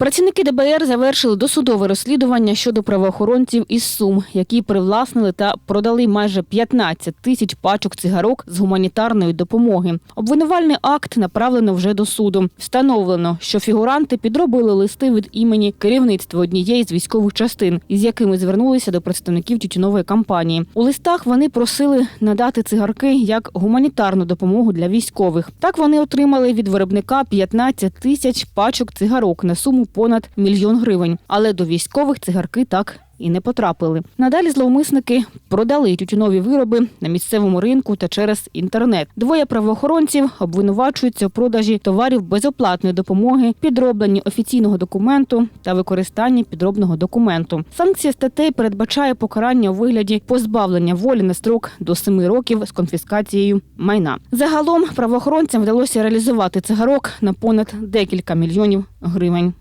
Працівники ДБР завершили досудове розслідування щодо правоохоронців із Сум, які привласнили та продали майже 15 тисяч пачок цигарок з гуманітарної допомоги. Обвинувальний акт направлено вже до суду. Встановлено, що фігуранти підробили листи від імені керівництва однієї з військових частин, із якими звернулися до представників тютюнової компанії. У листах вони просили надати цигарки як гуманітарну допомогу для військових. Так вони отримали від виробника 15 тисяч пачок цигарок на суму понад мільйон гривень. Але до військових цигарки так і не потрапили. Надалі зловмисники продали тютюнові вироби на місцевому ринку та через інтернет. Двоє правоохоронців обвинувачуються у продажі товарів безоплатної допомоги, підробленні офіційного документу та використанні підробного документу. Санкція статей передбачає покарання у вигляді позбавлення волі на строк до 7 років з конфіскацією майна. Загалом правоохоронцям вдалося реалізувати цигарок на понад декілька мільйонів гривень.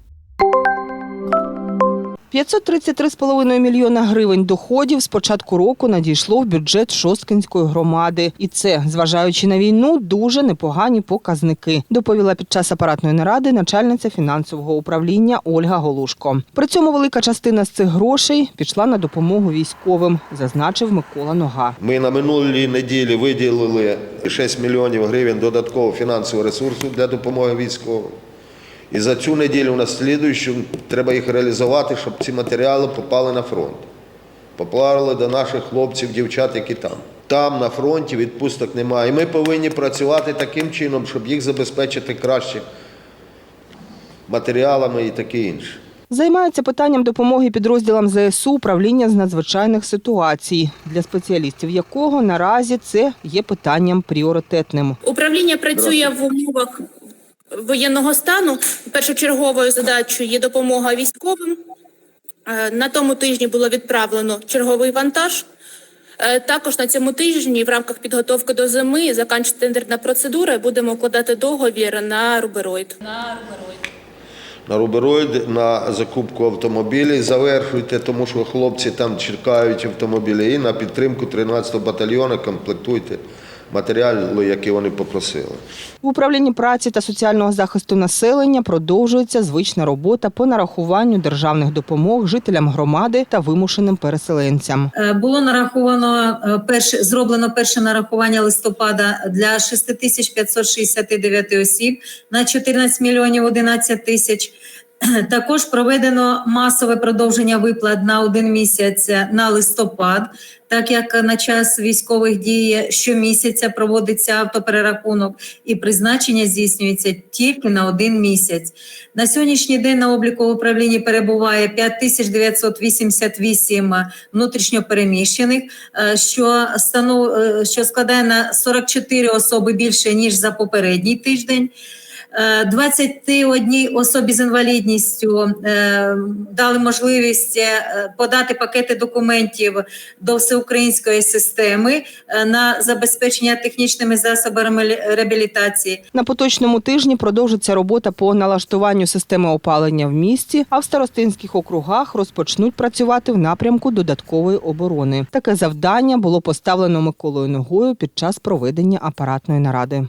533,5 мільйона гривень доходів з початку року надійшло в бюджет Шосткинської громади. І це, зважаючи на війну, дуже непогані показники, доповіла під час апаратної наради начальниця фінансового управління Ольга Голушко. При цьому велика частина з цих грошей пішла на допомогу військовим, зазначив Микола Нога. Ми на минулій неділі виділили 6 мільйонів гривень додаткового фінансового ресурсу для допомоги військовим. І за цю неділю на слідуючу треба їх реалізувати, щоб ці матеріали попали на фронт. Попали до наших хлопців, дівчат, які там. Там на фронті відпусток немає. І ми повинні працювати таким чином, щоб їх забезпечити краще матеріалами і таке інше. Займається питанням допомоги підрозділам ЗСУ управління з надзвичайних ситуацій, для спеціалістів якого наразі це є питанням пріоритетним. Управління працює в умовах воєнного стану. Першочерговою задачею є допомога військовим. Е, На тому тижні було відправлено черговий вантаж. Е, Також на цьому тижні, в рамках підготовки до зими, закінчиться тендерна процедура. Будемо укладати договір на рубероїд. На рубероїд. на рубероїд, на закупку автомобілів. Завершуйте, тому що хлопці там чекають автомобілі. І на підтримку 13-го батальйону комплектуйте матеріали, які вони попросили. В управлінні праці та соціального захисту населення продовжується звична робота по нарахуванню державних допомог жителям громади та вимушеним переселенцям. Е, Було нараховано е, перше зроблено перше нарахування листопада для 6569 осіб на 14 мільйонів 11 тисяч. Також проведено масове продовження виплат на один місяць на листопад, так як на час військових дій щомісяця проводиться автоперерахунок і призначення здійснюється тільки на один місяць. На сьогоднішній день на обліку в управлінні перебуває 5988 внутрішньопереміщених, е, що станов... е, що складає на 44 особи більше ніж за попередній тиждень. Е, 21 особі з інвалідністю е, дали можливість е, подати пакети документів до всеукраїнської системи е, на забезпечення технічними засобами реабілітації. На поточному тижні продовжиться робота по налаштуванню системи опалення в місті, а в старостинських округах розпочнуть працювати в напрямку додаткової оборони. Таке завдання було поставлено Миколою Ногою під час проведення апаратної наради.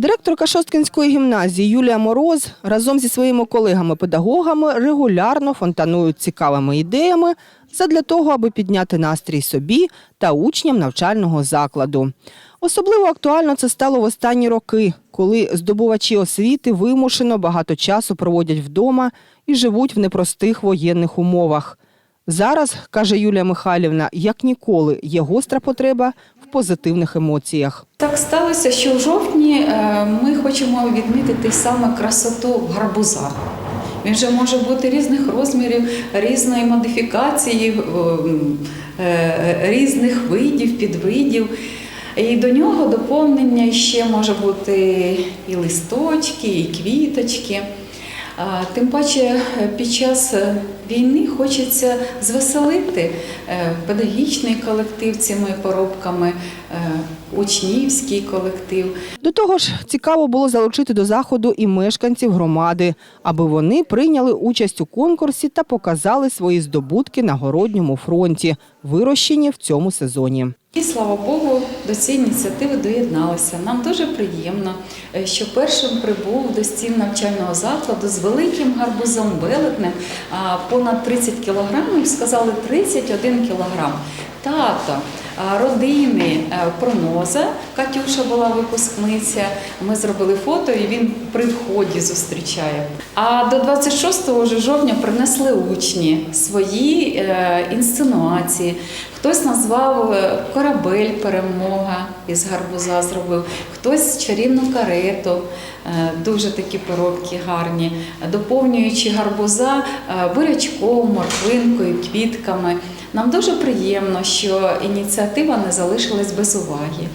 Директорка Шосткинської гімназії Юлія Мороз разом зі своїми колегами-педагогами регулярно фонтанують цікавими ідеями задля того, аби підняти настрій собі та учням навчального закладу. Особливо актуально це стало в останні роки, коли здобувачі освіти вимушено багато часу проводять вдома і живуть в непростих воєнних умовах. Зараз, каже Юлія Михайлівна, як ніколи є гостра потреба в позитивних емоціях. Так сталося, що в жовтні е, ми хочемо відмітити саме красоту гарбуза. Він же може бути різних розмірів, різної модифікації, ем, е, різних видів, підвидів. І до нього доповнення ще може бути і листочки, і квіточки. Тим паче е, під час е, війни хочеться звеселити е, педагогічний колектив цими поробками, учнівський колектив. До того ж, цікаво було залучити до заходу і мешканців громади, аби вони прийняли участь у конкурсі та показали свої здобутки на городньому фронті, вирощені в цьому сезоні. І слава Богу, до цієї ініціативи доєдналися. Нам дуже приємно, е, що першим прибув до стін навчального закладу з великим гарбузом велетнем, понад 30 кілограмів, сказали 31 кілограм. Тато, родини е, Проноза, Катюша була випускниця. Ми зробили фото, і він при вході зустрічає. А до 26 жовтня принесли учні свої е, інсценуації. Хтось назвав е, корабель перемога із гарбуза зробив, хтось чарівну карету, е, дуже такі поробки гарні, доповнюючи гарбуза е, бурячком, морквинкою, квітками. Нам дуже приємно, що ініціатива не залишилась без уваги.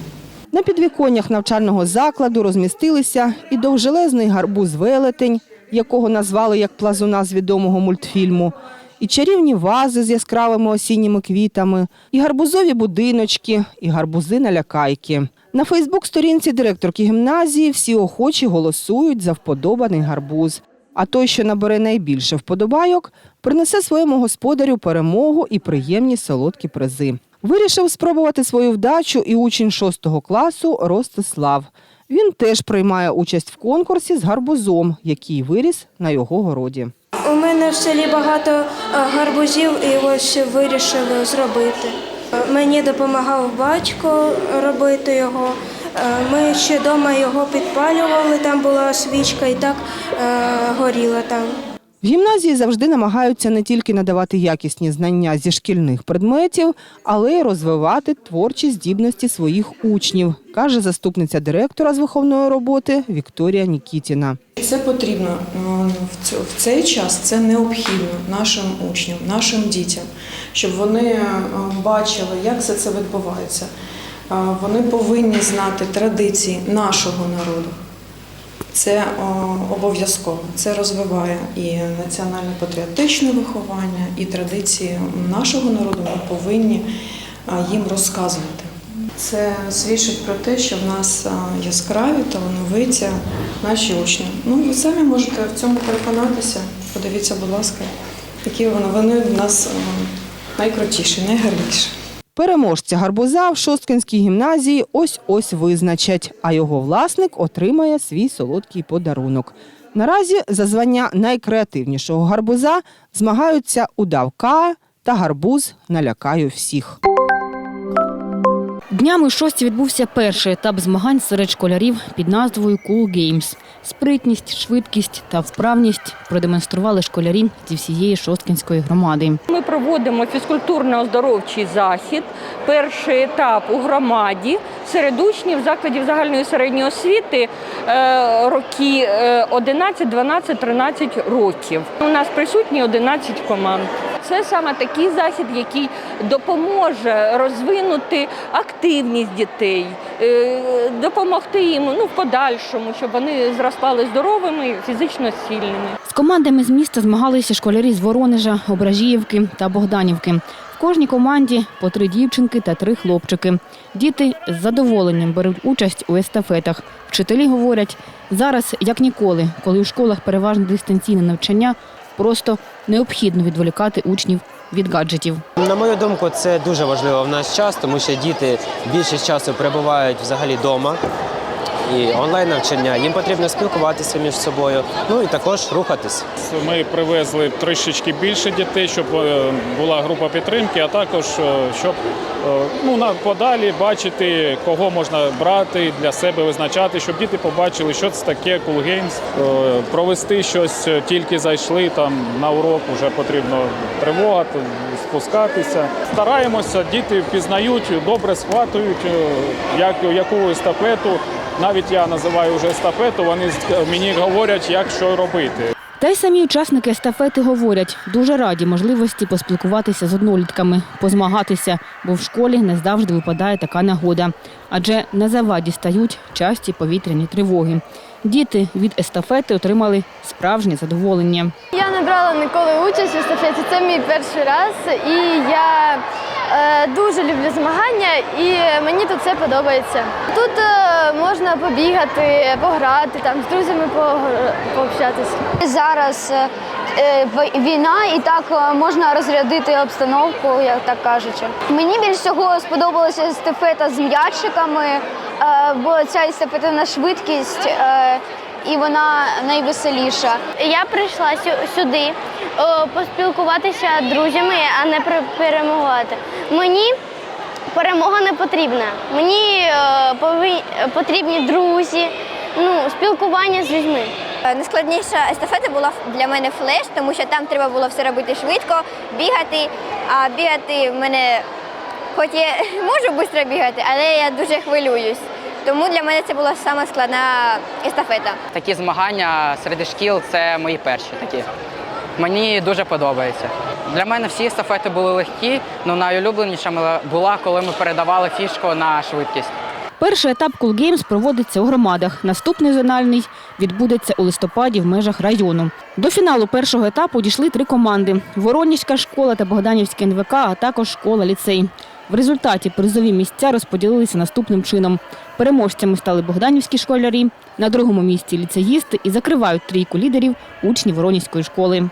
На підвіконнях навчального закладу розмістилися і довжелезний гарбуз велетень, якого назвали як плазуна з відомого мультфільму, і чарівні вази з яскравими осінніми квітами, і гарбузові будиночки, і гарбузи на лякайки. На Фейсбук-сторінці директорки гімназії всі охочі голосують за вподобаний гарбуз. А той, що набере найбільше вподобайок, принесе своєму господарю перемогу і приємні солодкі призи. Вирішив спробувати свою вдачу і учень 6 класу Ростислав. Він теж приймає участь в конкурсі з гарбузом, який виріс на його городі. У мене в селі багато е, гарбузів і ось вирішили зробити. Е, Мені допомагав батько робити його. Е, Ми ще вдома його підпалювали, там була свічка і так горіла там. В гімназії завжди намагаються не тільки надавати якісні знання зі шкільних предметів, але й розвивати творчі здібності своїх учнів, каже заступниця директора з виховної роботи Вікторія Нікітіна. Це потрібно в цей час. Це необхідно нашим учням, нашим дітям, щоб вони е, бачили, як все це відбувається. Е, Вони повинні знати традиції нашого народу. Це обов'язково. Це розвиває і національно-патріотичне виховання, і традиції нашого народу. Ми повинні е, їм розказувати. Це свідчить про те, що в нас яскраві, талановиті наші учні. Ну, ви самі можете в цьому переконатися. Подивіться, будь ласка, які вони, вони в нас найкрутіші, найгарніші. Переможця гарбуза в Шосткинській гімназії ось-ось визначать, а його власник отримає свій солодкий подарунок. Наразі за звання найкреативнішого гарбуза змагаються удавка та гарбуз налякаю всіх. Днями шості відбувся перший етап змагань серед школярів під назвою Cool Games. Спритність, швидкість та вправність продемонстрували школярі зі всієї шосткінської громади. Ми проводимо фізкультурно-оздоровчий захід. Перший етап у громаді серед учнів закладів загальної середньої освіти е, роки е, 11, 12, 13 років. У нас присутні 11 команд. Це саме такий захід, який допоможе розвинути активність дітей, е, допомогти їм ну, в подальшому, щоб вони зростали здоровими фізично сильними. З командами з міста змагалися школярі з Воронежа, Ображіївки та Богданівки. В кожній команді по три дівчинки та три хлопчики. Діти з задоволенням беруть участь у естафетах. Вчителі говорять, зараз як ніколи, коли у школах переважно дистанційне навчання, просто необхідно відволікати учнів від гаджетів. На мою думку, це дуже важливо в наш час, тому що діти більше часу перебувають взагалі вдома. І онлайн навчання їм потрібно спілкуватися між собою, ну і також рухатись. Ми привезли трішечки більше дітей, щоб е, була група підтримки, а також е, щоб е, ну, подалі бачити, кого можна брати для себе визначати, щоб діти побачили, що це таке Cool Games, провести щось тільки зайшли там на урок, вже потрібно тривога, спускатися. Стараємося, діти пізнають, добре схватують, як, яку естафету. Навіть я називаю вже естафету, вони мені говорять, як що робити. Та й самі учасники естафети говорять, дуже раді можливості поспілкуватися з однолітками, позмагатися, бо в школі не завжди випадає така нагода. Адже на заваді стають часті повітряні тривоги. Діти від естафети отримали справжнє задоволення. Я не брала ніколи участь у естафеті. Це мій перший раз, і я е, дуже люблю змагання, і мені тут все подобається. Тут е, можна побігати, пограти, там з друзями пообщатися. Зараз е, е, війна, і так е, можна розрядити обстановку, як так кажучи. Мені більш всього сподобалася естафета з м'ячиками, е, бо ця естафета на швидкість. Е, І вона найвеселіша. Я прийшла сюди поспілкуватися з друзями, а не перемагати. Мені перемога не потрібна. Мені е, потрібні друзі, ну, спілкування з людьми. Найскладніша естафета була для мене флеш, тому що там треба було все робити швидко, бігати. А бігати в мене, хоч я можу швидко бігати, але я дуже хвилююсь. Тому для мене це була сама складна естафета. Такі змагання серед шкіл це мої перші такі. Мені дуже подобається. Для мене всі естафети були легкі, але найулюбленіша була, коли ми передавали фішку на швидкість. Перший етап Cool Games проводиться у громадах. Наступний зональний відбудеться у листопаді в межах району. До фіналу першого етапу дійшли три команди: Воронівська школа та Богданівський НВК, а також школа-ліцей. В результаті призові місця розподілилися наступним чином. Переможцями стали богданівські школярі, на другому місці ліцеїсти і закривають трійку лідерів учні Воронівської школи.